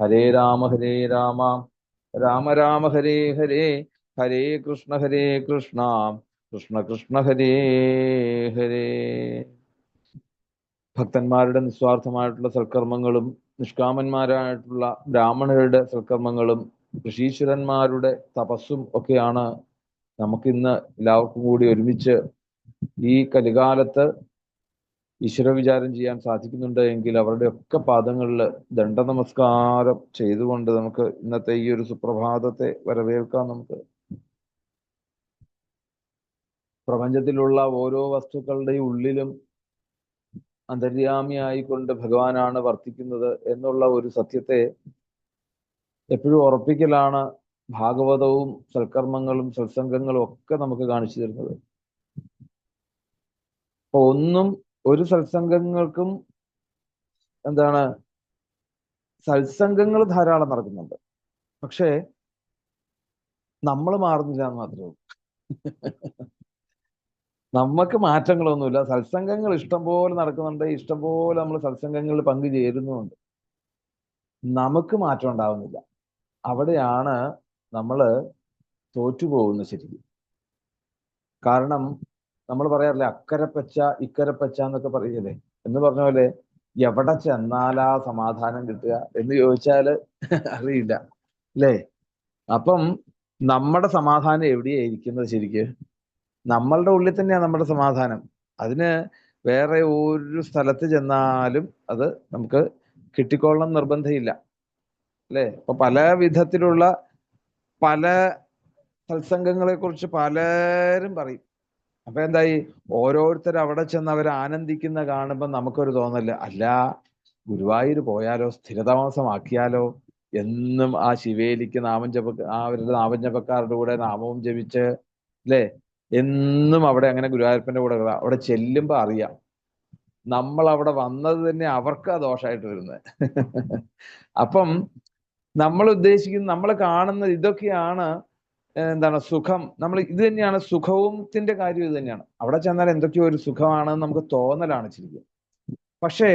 ഹരേ രാമ ഹരേ രാമ. രാമ രാമ ഹരേ ഹരേ. ഹരേ കൃഷ്ണ ഹരേ കൃഷ്ണ. കൃഷ്ണ കൃഷ്ണ ഹരേ ഹരേ. ഭക്തന്മാരുടെ നിസ്വാർത്ഥമായിട്ടുള്ള സൽക്കർമ്മങ്ങളും നിഷ്കാമന്മാരായിട്ടുള്ള ബ്രാഹ്മണരുടെ സൽക്കർമ്മങ്ങളും ഋഷീശ്വരന്മാരുടെ തപസ്സും ഒക്കെയാണ് നമുക്കിന്ന് എല്ലാവർക്കും കൂടി ഒരുമിച്ച് ഈ കലികാലത്ത് ഈശ്വര വിചാരം ചെയ്യാൻ സാധിക്കുന്നുണ്ട് എങ്കിൽ അവരുടെ ഒക്കെ പാദങ്ങളിൽ ദണ്ഡ നമസ്കാരം ചെയ്തുകൊണ്ട് നമുക്ക് ഇന്നത്തെ ഈ ഒരു സുപ്രഭാതത്തെ വരവേൽക്കാം നമുക്ക്. പ്രപഞ്ചത്തിലുള്ള ഓരോ വസ്തുക്കളുടെയും ഉള്ളിലും അന്തര്യാമിയായിക്കൊണ്ട് ഭഗവാനാണ് വർത്തിക്കുന്നത് എന്നുള്ള ഒരു സത്യത്തെ എപ്പോഴും ഉറപ്പിക്കലാണ് ഭാഗവതവും സൽക്കർമ്മങ്ങളും സത്സംഗങ്ങളും ഒക്കെ നമുക്ക് കാണിച്ചു തരുന്നത്. അപ്പൊ ഒന്നും ഒരു സത്സംഗങ്ങൾക്കും എന്താണ് സത്സംഗങ്ങൾ ധാരാളം നടക്കുന്നുണ്ട്. പക്ഷേ നമ്മൾ മാറുന്നില്ല എന്ന് മാത്രമേ ഉള്ളൂ. നമുക്ക് മാറ്റങ്ങളൊന്നുമില്ല. സത്സംഗങ്ങൾ ഇഷ്ടംപോലെ നടക്കുന്നുണ്ട്. ഇഷ്ടംപോലെ നമ്മൾ സത്സംഗങ്ങളിൽ പങ്കുചേരുന്നുമുണ്ട് നമുക്ക് മാറ്റം ഉണ്ടാവുന്നില്ല. അവിടെയാണ് നമ്മൾ തോറ്റുപോകുന്നത് ശരിക്കും. കാരണം നമ്മൾ പറയാറില്ലേ അക്കരെ പച്ച ഇക്കരെ പച്ച എന്നൊക്കെ പറയില്ലേ? എന്ന് പറഞ്ഞ പോലെ എവിടെ ചെന്നാലാ സമാധാനം കിട്ടുക എന്ന് ചോദിച്ചാൽ അറിയില്ല. അല്ലേ? അപ്പം നമ്മുടെ സമാധാനം എവിടെയായിരിക്കുന്നത് ശരിക്ക്? നമ്മളുടെ ഉള്ളിൽ തന്നെയാണ് നമ്മുടെ സമാധാനം. അതിന് വേറെ ഒരു സ്ഥലത്ത് ചെന്നാലും അത് നമുക്ക് കിട്ടിക്കൊള്ളണം നിർബന്ധമില്ല. അല്ലേ? അപ്പൊ പല വിധത്തിലുള്ള പല സത്സംഗങ്ങളെ കുറിച്ച് പലരും പറയും. അപ്പൊ എന്തായി? ഓരോരുത്തർ അവിടെ ചെന്ന് അവർ ആനന്ദിക്കുന്ന കാണുമ്പോൾ നമുക്കൊരു തോന്നൽ അല്ല ഗുരുവായൂർ പോയാലോ സ്ഥിരതാമസമാക്കിയാലോ എന്നും ആ ശിവേലിക്ക് നാമം ജപ ആ അവരുടെ നാമം ജപക്കാരുടെ കൂടെ നാമവും ജപിച്ച് അല്ലേ? എന്നും അവിടെ അങ്ങനെ ഗുരുവായൂരപ്പന്റെ കൂടെ. അവിടെ ചെല്ലുമ്പോ അറിയാം. നമ്മൾ അവിടെ വന്നത് തന്നെ അവർക്ക് ആ ദോഷമായിട്ട് വരുന്നത്. അപ്പം നമ്മൾ ഉദ്ദേശിക്കുന്ന നമ്മൾ കാണുന്നത് ഇതൊക്കെയാണ് എന്താണ് സുഖം? നമ്മൾ ഇത് തന്നെയാണ്. സുഖവുംത്തിന്റെ കാര്യം ഇത് തന്നെയാണ്. അവിടെ ചെന്നാൽ എന്തൊക്കെയോ ഒരു സുഖമാണ് നമുക്ക് തോന്നലാണ് ശരിക്കും. പക്ഷേ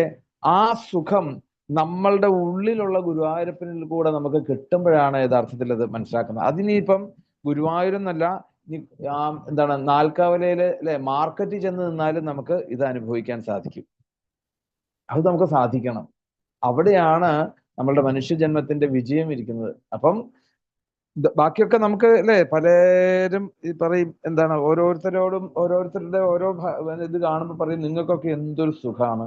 ആ സുഖം നമ്മളുടെ ഉള്ളിലുള്ള ഗുരുവായൂരപ്പനിൽ കൂടെ നമുക്ക് കിട്ടുമ്പോഴാണ് യഥാർത്ഥത്തിൽ അത് മനസ്സിലാക്കുന്നത്. അതിനിപ്പം ഗുരുവായൂരെന്നല്ല എന്താണ് നാൽക്കാവലയിലെ അല്ലെ മാർക്കറ്റിൽ ചെന്ന് നിന്നാലും നമുക്ക് ഇത് അനുഭവിക്കാൻ സാധിക്കും. അത് നമുക്ക് സാധിക്കണം. അവിടെയാണ് നമ്മളുടെ മനുഷ്യജന്മത്തിന്റെ വിജയം ഇരിക്കുന്നത്. അപ്പം ബാക്കിയൊക്കെ നമുക്ക് അല്ലെ പലരും ഈ പറയും എന്താണ് ഓരോരുത്തരോടും ഓരോരുത്തരുടെ ഓരോ ഇത് കാണുമ്പോൾ പറയും നിങ്ങൾക്കൊക്കെ എന്തൊരു സുഖമാണ്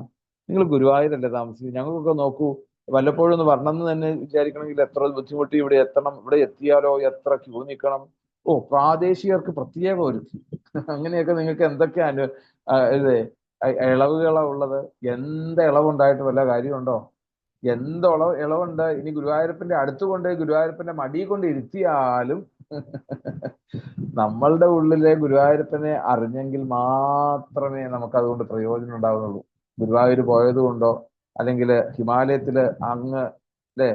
നിങ്ങൾ ഗുരുവായൂരല്ലേ താമസിക്കുന്നത്? ഞങ്ങൾക്കൊക്കെ നോക്കൂ വല്ലപ്പോഴും ഒന്ന് വരണം എന്ന് തന്നെ വിചാരിക്കണമെങ്കിൽ എത്ര ബുദ്ധിമുട്ടി ഇവിടെ എത്തണം ഇവിടെ എത്തിയാലോ എത്ര ക്യൂ നിൽക്കണം? ഓ പ്രാദേശികർക്ക് പ്രത്യേക ഒരു അങ്ങനെയൊക്കെ നിങ്ങൾക്ക് എന്തൊക്കെ ഇത് ഇളവുകളാ ഉള്ളത്? എന്ത് ഇളവുണ്ടായിട്ട് വല്ല കാര്യമുണ്ടോ? എന്ത് ഇളവ് ഇളവുണ്ട്? ഇനി ഗുരുവായൂരപ്പന്റെ അടുത്ത് കൊണ്ട് ഗുരുവായൂരപ്പന്റെ മടി കൊണ്ട് ഇരുത്തിയാലും നമ്മളുടെ ഉള്ളിലെ ഗുരുവായൂരപ്പനെ അറിഞ്ഞെങ്കിൽ മാത്രമേ നമുക്ക് അതുകൊണ്ട് പ്രയോജനം ഉണ്ടാവുന്നുള്ളൂ. ഗുരുവായൂർ പോയത് കൊണ്ടോ അല്ലെങ്കിൽ ഹിമാലയത്തിൽ അങ്ങ് അല്ലെ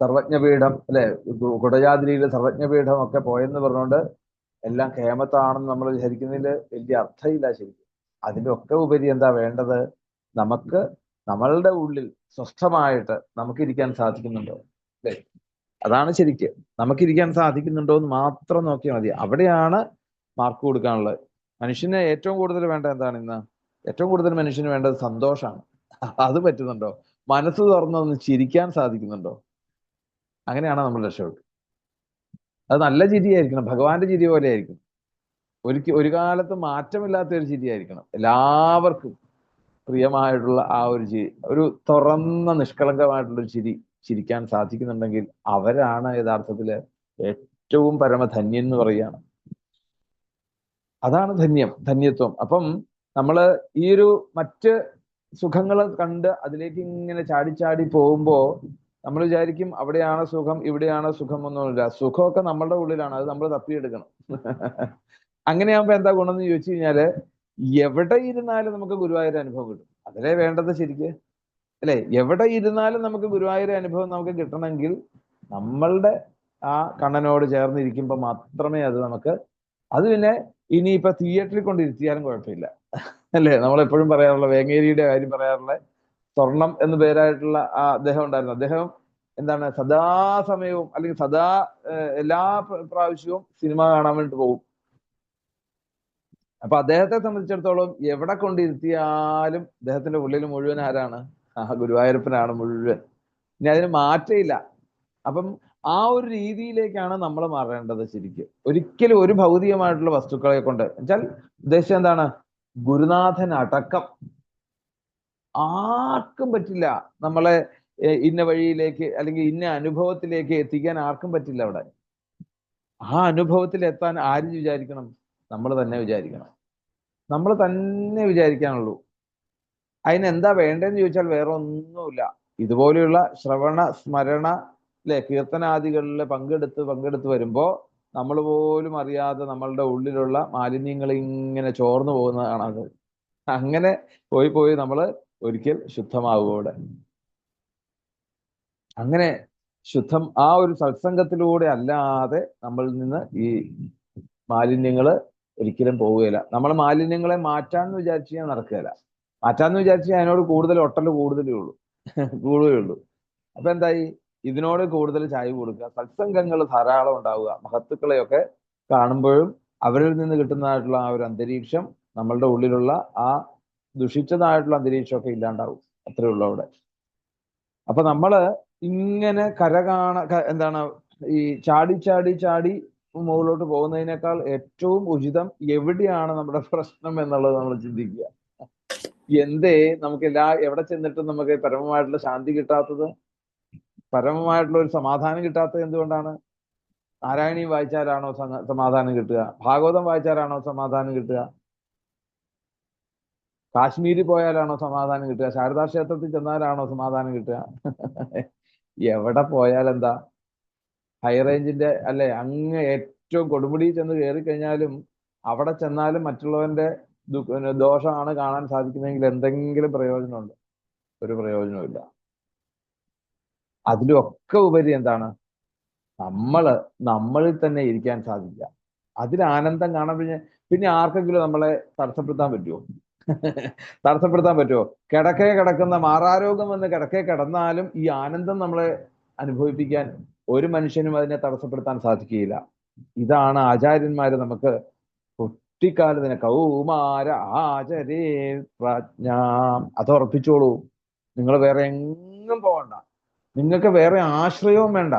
സർവജ്ഞപീഠം അല്ലെ കുടജാതിരിയിലെ സർവജ്ഞപീഠം ഒക്കെ പോയെന്ന് പറഞ്ഞുകൊണ്ട് എല്ലാം കേമത്താണെന്ന് നമ്മൾ വിചാരിക്കുന്നതിൽ വലിയ അർത്ഥമില്ല ശരിക്കും. അതിന്റെ ഒക്കെ ഉപരി എന്താ വേണ്ടത്? നമുക്ക് നമ്മളുടെ ഉള്ളിൽ സ്വസ്ഥമായിട്ട് നമുക്കിരിക്കാൻ സാധിക്കുന്നുണ്ടോ? അല്ലേ? അതാണ് ശരിക്ക്. നമുക്കിരിക്കാൻ സാധിക്കുന്നുണ്ടോ എന്ന് മാത്രം നോക്കിയാൽ മതി. അവിടെയാണ് മാർക്ക് കൊടുക്കാനുള്ളത്. മനുഷ്യന് ഏറ്റവും കൂടുതൽ വേണ്ട എന്താണ് ഇന്ന്? ഏറ്റവും കൂടുതൽ മനുഷ്യന് വേണ്ടത് സന്തോഷമാണ് അത് പറ്റുന്നുണ്ടോ? മനസ്സ് തുറന്നൊന്ന് ചിരിക്കാൻ സാധിക്കുന്നുണ്ടോ? അങ്ങനെയാണ് നമ്മൾ രക്ഷപ്പെട്ടു അത് നല്ല ചിരിയായിരിക്കണം. ഭഗവാന്റെ ചിരി പോലെ ആയിരിക്കും ഒരു ഒരു കാലത്ത് മാറ്റമില്ലാത്ത ഒരു ചിരിയായിരിക്കണം. എല്ലാവർക്കും പ്രിയമായിട്ടുള്ള ആ ഒരു ചിരി ഒരു തുറന്ന നിഷ്കളങ്കമായിട്ടുള്ള ഒരു ചിരി ചിരിക്കാൻ സാധിക്കുന്നുണ്ടെങ്കിൽ അവരാണ് യഥാർത്ഥത്തിൽ ഏറ്റവും പരമധന്യം എന്ന് പറയുകയാണ്. അതാണ് ധന്യം ധന്യത്വം. അപ്പം നമ്മൾ ഈ ഒരു മറ്റ് സുഖങ്ങൾ കണ്ട് അതിലേക്ക് ഇങ്ങനെ ചാടി ചാടി പോകുമ്പോ നമ്മൾ വിചാരിക്കും അവിടെയാണ് സുഖം ഇവിടെയാണ് സുഖം ഒന്നുമില്ല സുഖമൊക്കെ നമ്മളുടെ ഉള്ളിലാണ് അത് നമ്മൾ തപ്പിയെടുക്കണം. അങ്ങനെയാകുമ്പോ എന്താ ഗുണം എന്ന് ചോദിച്ചു കഴിഞ്ഞാൽ എവിടെ ഇരുന്നാലും നമുക്ക് ഗുരുവായൂർ അനുഭവം കിട്ടും. അതിലേ വേണ്ടത് ശരിക്ക്. അല്ലെ? എവിടെ ഇരുന്നാലും നമുക്ക് ഗുരുവായൂർ അനുഭവം നമുക്ക് കിട്ടണമെങ്കിൽ നമ്മളുടെ ആ കണ്ണനോട് ചേർന്നിരിക്കുമ്പോൾ മാത്രമേ അത് നമുക്ക് അത് പിന്നെ ഇനിയിപ്പോ തിയേറ്ററിൽ കൊണ്ടിരുത്തിയാലും കുഴപ്പമില്ല. അല്ലേ? നമ്മളെപ്പോഴും പറയാറുള്ള വേങ്ങേരിയുടെ കാര്യം പറയാറുള്ള സ്വർണം എന്ന പേരായിട്ടുള്ള ആ അദ്ദേഹം ഉണ്ടായിരുന്നു. അദ്ദേഹം എന്താണ് സദാസമയവും അല്ലെങ്കിൽ സദാ എല്ലാ പ്ര- പ്രാവശ്യവും സിനിമ കാണാൻ വേണ്ടി പോകും. അപ്പൊ അദ്ദേഹത്തെ സംബന്ധിച്ചിടത്തോളം എവിടെ കൊണ്ടിരുത്തിയാലും അദ്ദേഹത്തിന്റെ ഉള്ളിൽ മുഴുവൻ ആരാണ്? ആ ഗുരുവായൂരപ്പനാണ് മുഴുവൻ. ഇനി അതിന് മാറ്റമില്ല. അപ്പം ആ ഒരു രീതിയിലേക്കാണ് നമ്മൾ മാറേണ്ടത് ശരിക്കും. ഒരിക്കലും ഒരു ഭൗതികമായിട്ടുള്ള വസ്തുക്കളെ കൊണ്ട്. എന്നുവെച്ചാൽ ഉദ്ദേശം എന്താണ്? ഗുരുനാഥൻ അടക്കം. ആർക്കും പറ്റില്ല നമ്മളെ ഇന്ന വഴിയിലേക്ക് അല്ലെങ്കിൽ ഇന്ന അനുഭവത്തിലേക്ക് എത്തിക്കാൻ ആർക്കും പറ്റില്ല അവിടെ. ആ അനുഭവത്തിൽ എത്താൻ ആര് വിചാരിക്കണം? നമ്മൾ തന്നെ വിചാരിക്കണം. നമ്മൾ തന്നെ വിചാരിക്കാനുള്ളൂ. അതിനെന്താ വേണ്ടതെന്ന് ചോദിച്ചാൽ വേറെ ഒന്നുമില്ല. ഇതുപോലെയുള്ള ശ്രവണ സ്മരണ അല്ലെ കീർത്തനാദികളിൽ പങ്കെടുത്ത് പങ്കെടുത്ത് വരുമ്പോൾ നമ്മൾ പോലും അറിയാതെ നമ്മളുടെ ഉള്ളിലുള്ള മാലിന്യങ്ങൾ ഇങ്ങനെ ചോർന്നു പോകുന്നതാണ് അത്. അങ്ങനെ പോയി പോയി നമ്മൾ ഒരിക്കൽ ശുദ്ധമാകും അവിടെ. അങ്ങനെ ശുദ്ധം ആ ഒരു സത്സംഗത്തിലൂടെ അല്ലാതെ നമ്മളിൽ നിന്ന് ഈ മാലിന്യങ്ങൾ ഒരിക്കലും പോവുകയില്ല. നമ്മൾ മാലിന്യങ്ങളെ മാറ്റാന്ന് വിചാരിച്ചു കഴിഞ്ഞാൽ നടക്കുകയില്ല. മാറ്റാന്ന് വിചാരിച്ചു കഴിഞ്ഞാൽ അതിനോട് കൂടുതൽ ഒട്ടൽ കൂടുതലേ ഉള്ളൂ. കൂടുതലേ ഉള്ളൂ. അപ്പൊ എന്തായി? ഇതിനോട് കൂടുതൽ ചായ കൊടുക്കുക. സത്സംഗങ്ങൾ ധാരാളം ഉണ്ടാവുക. മഹത്തുക്കളെയൊക്കെ കാണുമ്പോഴും അവരിൽ നിന്ന് കിട്ടുന്നതായിട്ടുള്ള ആ ഒരു അന്തരീക്ഷം നമ്മളുടെ ഉള്ളിലുള്ള ആ ദുഷിച്ചതായിട്ടുള്ള അന്തരീക്ഷമൊക്കെ ഇല്ലാണ്ടാവും. അത്രേ ഉള്ളൂ അവിടെ. അപ്പൊ നമ്മൾ ഇങ്ങനെ കര കാണ എന്താണ് ഈ ചാടി ചാടി ചാടി മുകളിലോട്ട് പോകുന്നതിനേക്കാൾ ഏറ്റവും ഉചിതം എവിടെയാണ് നമ്മുടെ പ്രശ്നം എന്നുള്ളത് നമ്മൾ ചിന്തിക്കുക. എന്തേ നമുക്ക് എല്ലാ എവിടെ ചെന്നിട്ടും നമുക്ക് പരമമായിട്ടുള്ള ശാന്തി കിട്ടാത്തത്? പരമമായിട്ടുള്ള ഒരു സമാധാനം കിട്ടാത്തത് എന്തുകൊണ്ടാണ്? നാരായണി വായിച്ചാലാണോ സമാധാനം കിട്ടുക? ഭാഗവതം വായിച്ചാലാണോ സമാധാനം കിട്ടുക? കാശ്മീരിൽ പോയാലാണോ സമാധാനം കിട്ടുക? ശാരദാ ക്ഷേത്രത്തിൽ ചെന്നാലാണോ സമാധാനം കിട്ടുക? എവിടെ പോയാലെന്താ? ഹൈ റേഞ്ചിന്റെ അല്ലെ അങ്ങ് ഏറ്റവും കൊടുമുടി ചെന്ന് കയറി കഴിഞ്ഞാലും അവിടെ ചെന്നാലും മറ്റുള്ളവന്റെ ദോഷമാണ് കാണാൻ സാധിക്കുന്നതെങ്കിൽ എന്തെങ്കിലും പ്രയോജനമുണ്ട്. ഒരു പ്രയോജനവുമില്ല. അതിലൊക്കെ ഉപരി എന്താണ്? നമ്മൾ നമ്മളിൽ തന്നെ ഇരിക്കാൻ സാധിക്കുക. അതിൽ ആനന്ദം കാണാൻ പിന്നെ പിന്നെ ആർക്കെങ്കിലും നമ്മളെ തടസ്സപ്പെടുത്താൻ പറ്റുമോ തടസ്സപ്പെടുത്താൻ പറ്റുമോ കിടക്കേ കിടക്കുന്ന മാറാരോഗം വന്ന് കിടക്കേ കിടന്നാലും ഈ ആനന്ദം നമ്മളെ അനുഭവിപ്പിക്കാൻ ഒരു മനുഷ്യനും അതിനെ തടസ്സപ്പെടുത്താൻ സാധിക്കുകയില്ല. ഇതാണ് ആചാര്യന്മാര് നമുക്ക് കുട്ടിക്കാലത്തിന് കൗമാര ആചരേ പ്രാജ്ഞ. അത് ഉറപ്പിച്ചോളൂ. നിങ്ങൾ വേറെ എങ്ങും പോകണ്ട. നിങ്ങൾക്ക് വേറെ ആശ്രയവും വേണ്ട.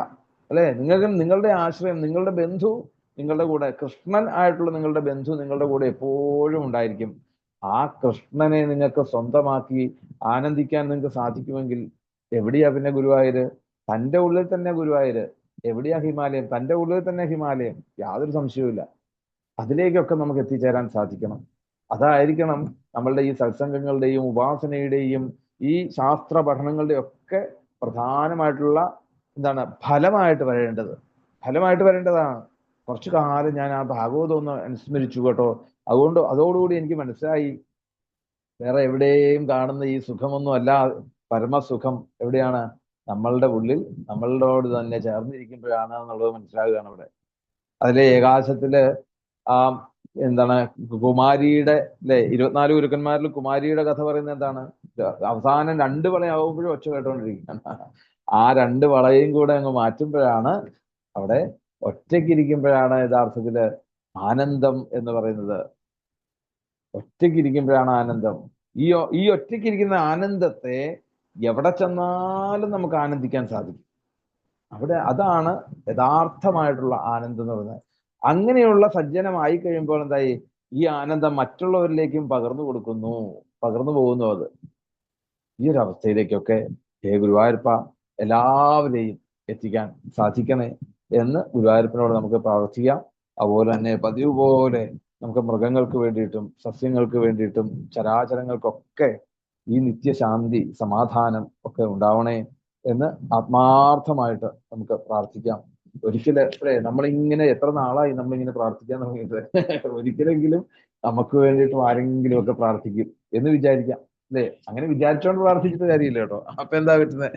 അല്ലെ? നിങ്ങൾക്ക് നിങ്ങളുടെ ആശ്രയം നിങ്ങളുടെ ബന്ധു നിങ്ങളുടെ കൂടെ കൃഷ്ണൻ ആയിട്ടുള്ള നിങ്ങളുടെ ബന്ധു നിങ്ങളുടെ കൂടെ എപ്പോഴും ഉണ്ടായിരിക്കും. ആ കൃഷ്ണനെ നിങ്ങൾക്ക് സ്വന്തമാക്കി ആനന്ദിക്കാൻ നിങ്ങൾക്ക് സാധിക്കുമെങ്കിൽ എവിടെയാ പിന്നെ ഗുരുവായൂര്? തന്റെ ഉള്ളിൽ തന്നെ ഗുരുവായൂര്. എവിടെയാ ഹിമാലയം? തന്റെ ഉള്ളിൽ തന്നെ ഹിമാലയം. യാതൊരു സംശയവുമില്ല. അതിലേക്കൊക്കെ നമുക്ക് എത്തിച്ചേരാൻ സാധിക്കണം. അതായിരിക്കണം നമ്മളുടെ ഈ സത്സംഗങ്ങളുടെയും ഉപാസനയുടെയും ഈ ശാസ്ത്ര പഠനങ്ങളുടെയും ഒക്കെ പ്രധാനമായിട്ടുള്ള എന്താണ് ഫലമായിട്ട് വരേണ്ടത്. ഫലമായിട്ട് വരേണ്ടതാണ്. കുറച്ചു കാലം ഞാൻ ആ ഭാഗവതം ഒന്ന് അനുസ്മരിച്ചു കേട്ടോ. അതുകൊണ്ട് അതോടുകൂടി എനിക്ക് മനസ്സിലായി. വേറെ എവിടെയും കാണുന്ന ഈ സുഖമൊന്നും അല്ല പരമസുഖം എവിടെയാണ്? നമ്മളുടെ ഉള്ളിൽ നമ്മളോട് തന്നെ ചേർന്നിരിക്കുമ്പോഴാണ് എന്നുള്ളത് മനസ്സിലാകുകയാണ് അവിടെ അതിലെ ഏകാശത്തിൽ ആ എന്താണ് കുമാരിയുടെ അല്ലെ ഇരുപത്തിനാല് ഗുരുക്കന്മാരിൽ കുമാരിയുടെ കഥ പറയുന്നത് എന്താണ്? അവസാനം രണ്ട് വളയാവുമ്പോഴും ഒച്ച കേട്ടോണ്ടിരിക്കുകയാണ്. ആ രണ്ട് വളയും കൂടെ അങ്ങ് മാറ്റുമ്പോഴാണ് അവിടെ ഒറ്റയ്ക്കിരിക്കുമ്പോഴാണ് യഥാർത്ഥത്തിൽ ആനന്ദം എന്ന് പറയുന്നത്. ഒറ്റയ്ക്കിരിക്കുമ്പോഴാണ് ആനന്ദം. ഈ ഈ ഈ ഒറ്റയ്ക്കിരിക്കുന്ന ആനന്ദത്തെ എവിടെ ചെന്നാലും നമുക്ക് ആനന്ദിക്കാൻ സാധിക്കും. അവിടെ അതാണ് യഥാർത്ഥമായിട്ടുള്ള ആനന്ദം എന്ന് പറയുന്നത്. അങ്ങനെയുള്ള സജ്ജനമായി കഴിയുമ്പോൾ എന്തായി? ഈ ആനന്ദം മറ്റുള്ളവരിലേക്കും പകർന്നു കൊടുക്കുന്നു. പകർന്നു പോകുന്നു അത്. ഈ ഒരു അവസ്ഥയിലേക്കൊക്കെ ഹേ ഗുരുവായൂരപ്പ എല്ലാവരെയും എത്തിക്കാൻ സാധിക്കണേ എന്ന് ഗുരുവായൂരപ്പനോട് നമുക്ക് പ്രാർത്ഥിക്കാം. അതുപോലെ തന്നെ പതിവ് പോലെ നമുക്ക് മൃഗങ്ങൾക്ക് വേണ്ടിയിട്ടും സസ്യങ്ങൾക്ക് വേണ്ടിയിട്ടും ചരാചരങ്ങൾക്കൊക്കെ ഈ നിത്യശാന്തി സമാധാനം ഒക്കെ ഉണ്ടാവണേ എന്ന് ആത്മാർത്ഥമായിട്ട് നമുക്ക് പ്രാർത്ഥിക്കാം. ഒരിക്കലും അല്ലേ നമ്മളിങ്ങനെ എത്ര നാളായി നമ്മളിങ്ങനെ പ്രാർത്ഥിക്കാൻ തുടങ്ങിയിട്ട്? ഒരിക്കലെങ്കിലും നമുക്ക് വേണ്ടിയിട്ട് ആരെങ്കിലും ഒക്കെ പ്രാർത്ഥിക്കും എന്ന് വിചാരിക്കാം. അല്ലേ? അങ്ങനെ വിചാരിച്ചോണ്ട് പ്രാർത്ഥിച്ചിട്ട് കാര്യമില്ല കേട്ടോ. അപ്പൊ എന്താ പറ്റുന്നത്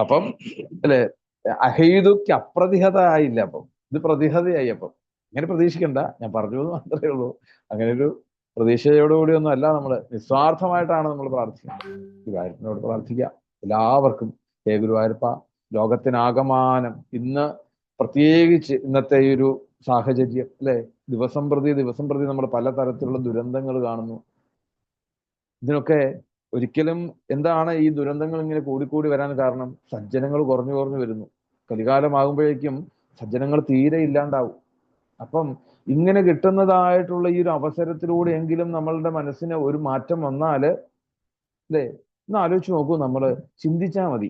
അപ്പം അല്ലെ അഹൈതുക്ക് അപ്രതിഹത ആയില്ല അപ്പം. ഇത് പ്രതിഹതയായി അപ്പം. ഇങ്ങനെ പ്രതീക്ഷിക്കണ്ട. ഞാൻ പറഞ്ഞു മാത്രമേ ഉള്ളൂ. അങ്ങനെ ഒരു പ്രതീക്ഷയോടുകൂടി ഒന്നും അല്ല നമ്മൾ നിസ്വാർത്ഥമായിട്ടാണ് നമ്മൾ പ്രാർത്ഥിക്കുന്നത് ഗുരുവായൂരപ്പനോട് പ്രാർത്ഥിക്കുക. എല്ലാവർക്കും ഹേ ഗുരുവായൂരപ്പ. ലോകത്തിനാകമാനം ഇന്ന് പ്രത്യേകിച്ച് ഇന്നത്തെ ഈ ഒരു സാഹചര്യം അല്ലെ? ദിവസം പ്രതി ദിവസം പ്രതി നമ്മൾ പല തരത്തിലുള്ള ദുരന്തങ്ങൾ കാണുന്നു. ഇതിനൊക്കെ ഒരിക്കലും എന്താണ് ഈ ദുരന്തങ്ങൾ ഇങ്ങനെ കൂടിക്കൂടി വരാൻ കാരണം? സജ്ജനങ്ങൾ കുറഞ്ഞു കുറഞ്ഞു വരുന്നു. കലികാലമാകുമ്പോഴേക്കും സജ്ജനങ്ങൾ തീരെ ഇല്ലാണ്ടാവും. അപ്പം ഇങ്ങനെ കിട്ടുന്നതായിട്ടുള്ള ഈ ഒരു അവസരത്തിലൂടെ എങ്കിലും നമ്മളുടെ മനസ്സിന് ഒരു മാറ്റം വന്നാൽ അല്ലേ ഒന്ന് ആലോചിച്ച് നോക്കൂ നമ്മൾ ചിന്തിച്ചാൽ മതി.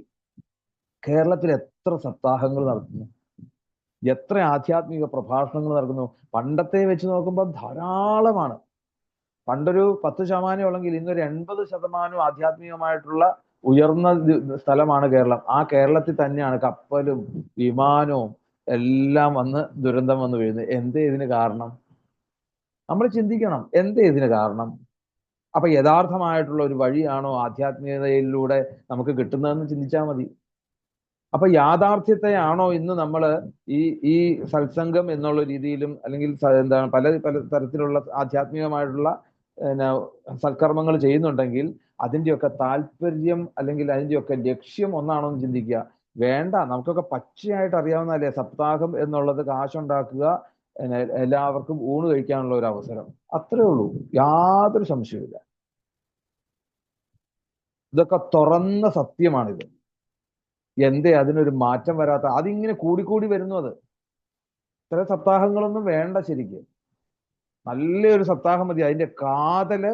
കേരളത്തിൽ എത്ര സപ്താഹങ്ങൾ നടത്തുന്നു എത്ര ആധ്യാത്മിക പ്രഭാഷണങ്ങൾ നടക്കുന്നു? പണ്ടത്തെ വെച്ച് നോക്കുമ്പോൾ ധാരാളമാണ്. പണ്ടൊരു പത്ത് ശതമാനം ഉള്ളെങ്കിൽ ഇന്നൊരു എൺപത് ശതമാനം ആധ്യാത്മികമായിട്ടുള്ള ഉയർന്ന സ്ഥലമാണ് കേരളം. ആ കേരളത്തിൽ തന്നെയാണ് കപ്പലും വിമാനവും എല്ലാം വന്ന് ദുരന്തം വന്ന് വീഴുന്നത് എന്തേ ഇതിന് കാരണം? നമ്മൾ ചിന്തിക്കണം എന്തേ ഇതിന് കാരണം? അപ്പൊ യഥാർത്ഥമായിട്ടുള്ള ഒരു വഴിയാണോ ആധ്യാത്മികതയിലൂടെ നമുക്ക് കിട്ടുന്നതെന്ന് ചിന്തിച്ചാൽ മതി. അപ്പൊ യാഥാർത്ഥ്യത്തെയാണോ ഇന്ന് നമ്മൾ ഈ ഈ സത്സംഗം എന്നുള്ള രീതിയിലും അല്ലെങ്കിൽ എന്താണ് പല പല തരത്തിലുള്ള ആധ്യാത്മികമായിട്ടുള്ള സൽക്കർമ്മങ്ങൾ ചെയ്യുന്നുണ്ടെങ്കിൽ അതിന്റെയൊക്കെ താല്പര്യം അല്ലെങ്കിൽ അതിന്റെയൊക്കെ ലക്ഷ്യം ഒന്നാണോ എന്ന് ചിന്തിക്കുക. വേണ്ട നമുക്കൊക്കെ പച്ചയായിട്ട് അറിയാവുന്നതല്ലേ സപ്താഹം എന്നുള്ളത് കാശുണ്ടാക്കുക എല്ലാവർക്കും ഊണ് കഴിക്കാനുള്ള ഒരു അവസരം. അത്രേ ഉള്ളൂ. യാതൊരു സംശയവുമില്ല ഇതൊക്കെ തുറന്ന സത്യമാണിത്. എന്തേ അതിനൊരു മാറ്റം വരാത്ത അതിങ്ങനെ കൂടിക്കൂടി വരുന്നു അത്. ഇത്ര സപ്താഹങ്ങളൊന്നും വേണ്ട ശരിക്കും. നല്ലൊരു സപ്താഹം മതി. അതിന്റെ കാതൽ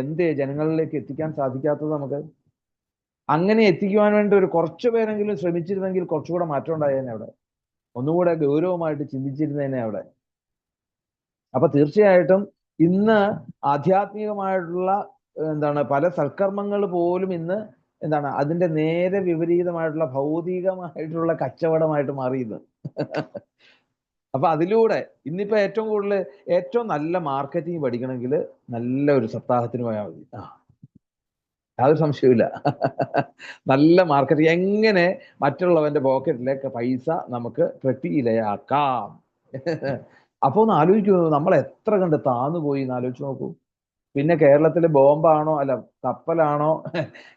എന്തേ ജനങ്ങളിലേക്ക് എത്തിക്കാൻ സാധിക്കാത്തത് നമുക്ക്? അങ്ങനെ എത്തിക്കുവാൻ വേണ്ടി ഒരു കുറച്ചു പേരെങ്കിലും ശ്രമിച്ചിരുന്നെങ്കിൽ കുറച്ചുകൂടെ മാറ്റം ഉണ്ടായേനെ അവിടെ. ഒന്നുകൂടെ ഗൗരവമായിട്ട് ചിന്തിച്ചിരുന്നേനെ അവിടെ. അപ്പൊ തീർച്ചയായിട്ടും ഇന്ന് ആധ്യാത്മികമായിട്ടുള്ള എന്താണ് പല സൽക്കർമ്മങ്ങൾ പോലും ഇന്ന് എന്താണ് അതിന്റെ നേരെ വിപരീതമായിട്ടുള്ള ഭൗതികമായിട്ടുള്ള കച്ചവടമായിട്ട് മാറിയത് അപ്പൊ അതിലൂടെ ഇന്നിപ്പോ ഏറ്റവും കൂടുതൽ ഏറ്റവും നല്ല മാർക്കറ്റിംഗ് പഠിക്കണമെങ്കിൽ നല്ല ഒരു സപ്താഹത്തിന് പോയാൽ മതി. ആ. യാതൊരു സംശയമില്ല നല്ല മാർക്കറ്റിംഗ് എങ്ങനെ മറ്റുള്ളവന്റെ പോക്കറ്റിലേക്ക് പൈസ നമുക്ക് പെട്ടിയിലയാക്കാം അപ്പോൾ ഒന്ന് ആലോചിക്കൂ നമ്മൾ എത്ര കണ്ട് താന്നു പോയി എന്ന് ആലോചിച്ച് നോക്കൂ. പിന്നെ കേരളത്തിലെ ബോംബാണോ അല്ല കപ്പലാണോ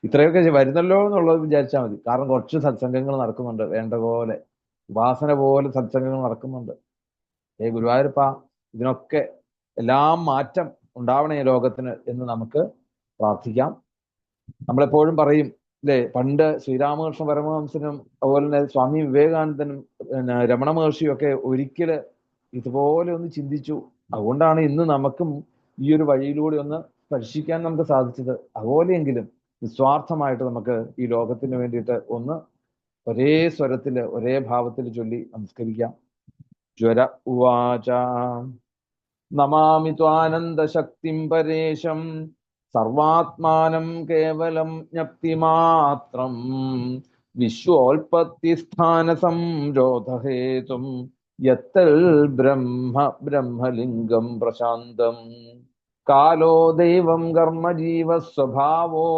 ഇത്രയൊക്കെ വരുന്നല്ലോ എന്നുള്ളത് വിചാരിച്ചാൽ മതി. കാരണം കുറച്ച് സത്സംഗങ്ങൾ നടക്കുന്നുണ്ട് വേണ്ട പോലെ. ഉപാസന പോലെ സത്സംഗങ്ങൾ നടക്കുന്നുണ്ട്. ഏ ഗുരുവായൂരപ്പ ഇതിനൊക്കെ എല്ലാം മാറ്റം ഉണ്ടാവണേ ലോകത്തിന് എന്ന് നമുക്ക് പ്രാർത്ഥിക്കാം. നമ്മളെപ്പോഴും പറയും അല്ലേ പണ്ട് ശ്രീരാമകൃഷ്ണ പരമഹംസനും അതുപോലെ തന്നെ സ്വാമി വിവേകാനന്ദനും രമണ മഹർഷിയും ഒക്കെ ഒരിക്കൽ ഇതുപോലെ ഒന്ന് ചിന്തിച്ചു. അതുകൊണ്ടാണ് ഇന്ന് നമുക്കും ഈ ഒരു വഴിയിലൂടെ ഒന്ന് സ്പർശിക്കാൻ നമുക്ക് സാധിച്ചത്. അതുപോലെയെങ്കിലും നിസ്വാർത്ഥമായിട്ട് നമുക്ക് ഈ ലോകത്തിന് വേണ്ടിയിട്ട് ഒന്ന് ഒരേ സ്വരത്തിൽ ഒരേ ഭാവത്തിൽ ചൊല്ലി നമസ്കരിക്കാം. ജ്വര ഉവാച. നമാമി ത്വാനന്ദശക്തിം പരേശം. സർവാത്മാനം കേവലം ജ്ഞപ്തിമാത്രം. വിശ്വോൽപത്തിസ്ഥാന സംരോധഹേതും യത്തൽ ബ്രഹ്മ ബ്രഹ്മലിംഗം പ്രശാന്തം. കാലോ ദൈവം കർമ്മജീവ സ്വഭാവോ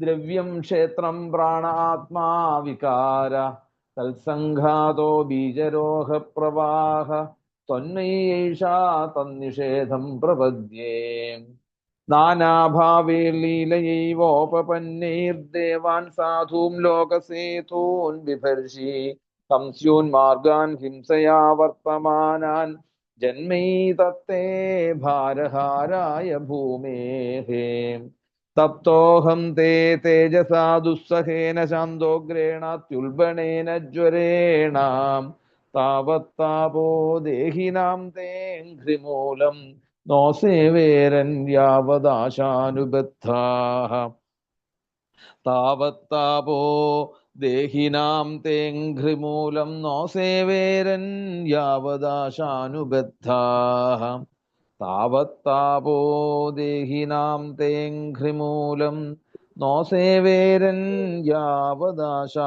ദ്രവ്യം ക്ഷേത്രം പ്രാണ ആത്മാ തത്സംഘാതോ ബീജരോഹ പ്രവാഹ ത്വന്നൈഷാ തന്നിഷേധം പ്രപദ്യേ. നാനാഭാവേ ലീലയൈവോപന്നൈർദേവാൻ സാധൂം ലോകസേതൂൻ വിഭർഷി. സംസ്യൂൻ മാർഗാൻ ഹിംസയാ വർത്തമാനാൻ ജന്മൈതത്തെ ഭാരഹാരായ ഭൂമേഹേ. തപ്തോഹം തേ തേജസാ ദുസ്സഹേന ശാന്തോഗ്രേണാത്യുൽബണേന ജ്വരേണാം. താവത്താപോ ദേഹിനാം തേഘ്രിമൂലം നോ സേവേരൻ യാവദാശാനുബദ്ധാഃ താവത്താപോ ദേഹിനാം തേഘ്രിമൂലം നോ സേവേരൻ യാവദാശാനുബദ്ധാഃ താവത്താപോ ദേഹിനാം തേഘ്രിമൂലം നോ സേവേരൻ യാവദാശാനുബദ്ധാ